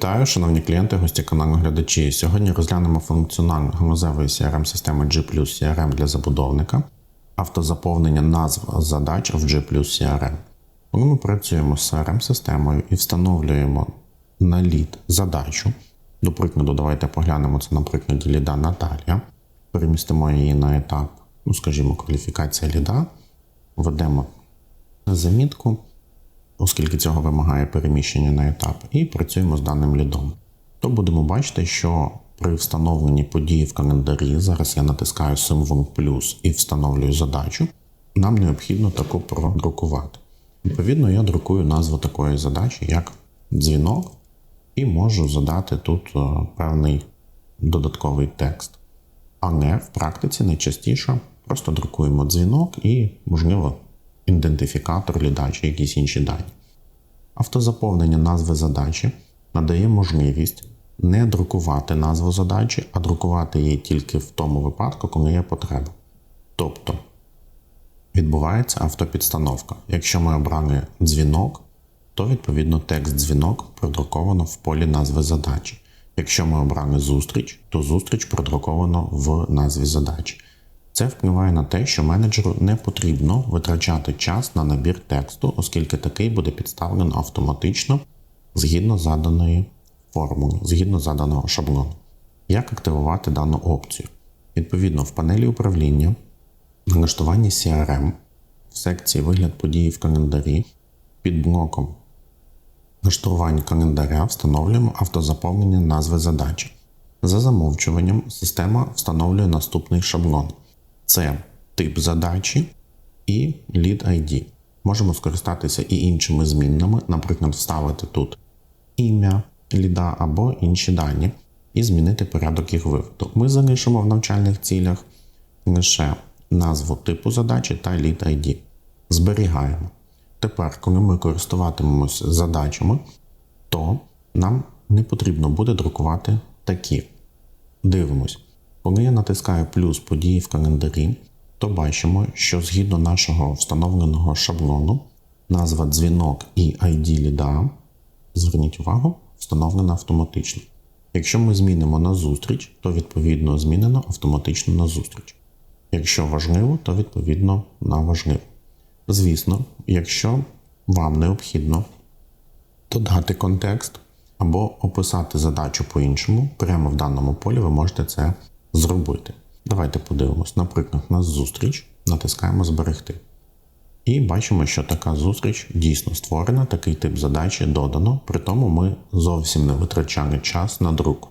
Вітаю, шановні клієнти, гості каналу глядачі. Сьогодні розглянемо функціонал галузевої crm системи G CRM для забудовника, автозаповнення назв задач в G CRM. Коли ми працюємо з crm системою і встановлюємо на лід задачу. До прикладу, давайте поглянемо це на прикладі ліда Наталія. Перемістимо її на етап, ну, скажімо, кваліфікація ліда, введемо замітку оскільки цього вимагає переміщення на етап, і працюємо з даним лідом. То будемо бачити, що при встановленні події в календарі, зараз я натискаю символ плюс і встановлюю задачу, нам необхідно таку продрукувати. Відповідно, я друкую назву такої задачі, як дзвінок, і можу задати тут е, певний додатковий текст. А не в практиці найчастіше просто друкуємо дзвінок і, можливо, ідентифікатор ліда чи якісь інші дані. Автозаповнення назви задачі надає можливість не друкувати назву задачі, а друкувати її тільки в тому випадку, коли є потреба. Тобто відбувається автопідстановка. Якщо ми обрали дзвінок, то відповідно текст дзвінок продруковано в полі назви задачі. Якщо ми обрали зустріч, то зустріч продруковано в назві задачі. Це впливає на те, що менеджеру не потрібно витрачати час на набір тексту, оскільки такий буде підставлено автоматично згідно заданої формули, згідно заданого шаблону. Як активувати дану опцію? Відповідно, в панелі управління, в налаштуванні CRM, в секції Вигляд події в календарі під блоком налаштування календаря встановлюємо автозаповнення назви задачі. За замовчуванням, система встановлює наступний шаблон це тип задачі і lead ID. Можемо скористатися і іншими змінними, наприклад, вставити тут ім'я ліда або інші дані, і змінити порядок їх виводу. Ми залишимо в навчальних цілях лише назву типу задачі та lead ID. Зберігаємо. Тепер, коли ми користуватимемося задачами, то нам не потрібно буде друкувати такі. Дивимось. Коли я натискаю плюс події в календарі, то бачимо, що згідно нашого встановленого шаблону, назва дзвінок і ID ліда, зверніть увагу, встановлена автоматично. Якщо ми змінимо на зустріч, то відповідно змінено автоматично на зустріч. Якщо важливо, то відповідно на важливо. Звісно, якщо вам необхідно додати контекст або описати задачу по-іншому, прямо в даному полі ви можете це зробити. Давайте подивимось. Наприклад, у нас зустріч, натискаємо Зберегти. І бачимо, що така зустріч дійсно створена, такий тип задачі додано, при тому ми зовсім не витрачали час на друк.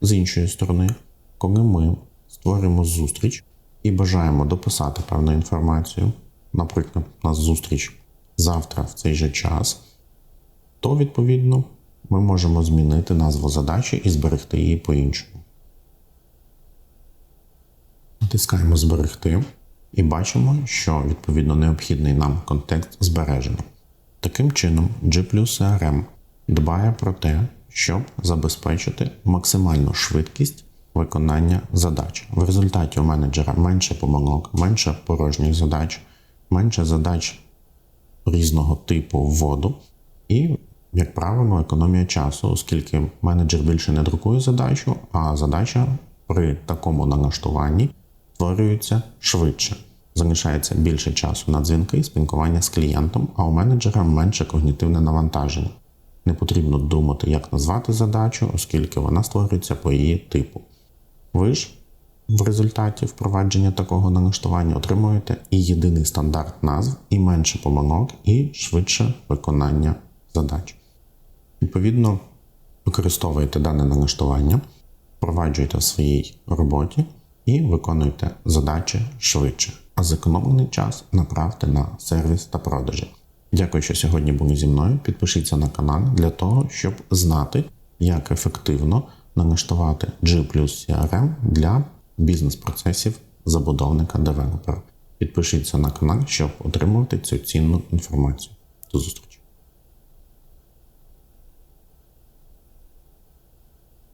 З іншої сторони, коли ми створюємо зустріч і бажаємо дописати певну інформацію, наприклад, у нас зустріч завтра в цей же час, то відповідно ми можемо змінити назву задачі і зберегти її по-іншому. Натискаємо Зберегти і бачимо, що відповідно необхідний нам контекст збережено. Таким чином, G CRM дбає про те, щоб забезпечити максимальну швидкість виконання задач. В результаті у менеджера менше помилок, менше порожніх задач, менше задач різного типу вводу і, як правило, економія часу, оскільки менеджер більше не друкує задачу, а задача при такому налаштуванні створюються швидше. Залишається більше часу на дзвінки і спілкування з клієнтом, а у менеджера менше когнітивне навантаження. Не потрібно думати, як назвати задачу, оскільки вона створюється по її типу. Ви ж в результаті впровадження такого налаштування отримуєте і єдиний стандарт назв, і менше помилок, і швидше виконання задач. Відповідно, використовуєте дане налаштування, впроваджуєте в своїй роботі і виконуйте задачі швидше, а зекономлений час направте на сервіс та продажі. Дякую, що сьогодні були зі мною. Підпишіться на канал для того, щоб знати, як ефективно налаштувати G CRM для бізнес-процесів забудовника девелопера. Підпишіться на канал, щоб отримувати цю цінну інформацію. До зустрічі!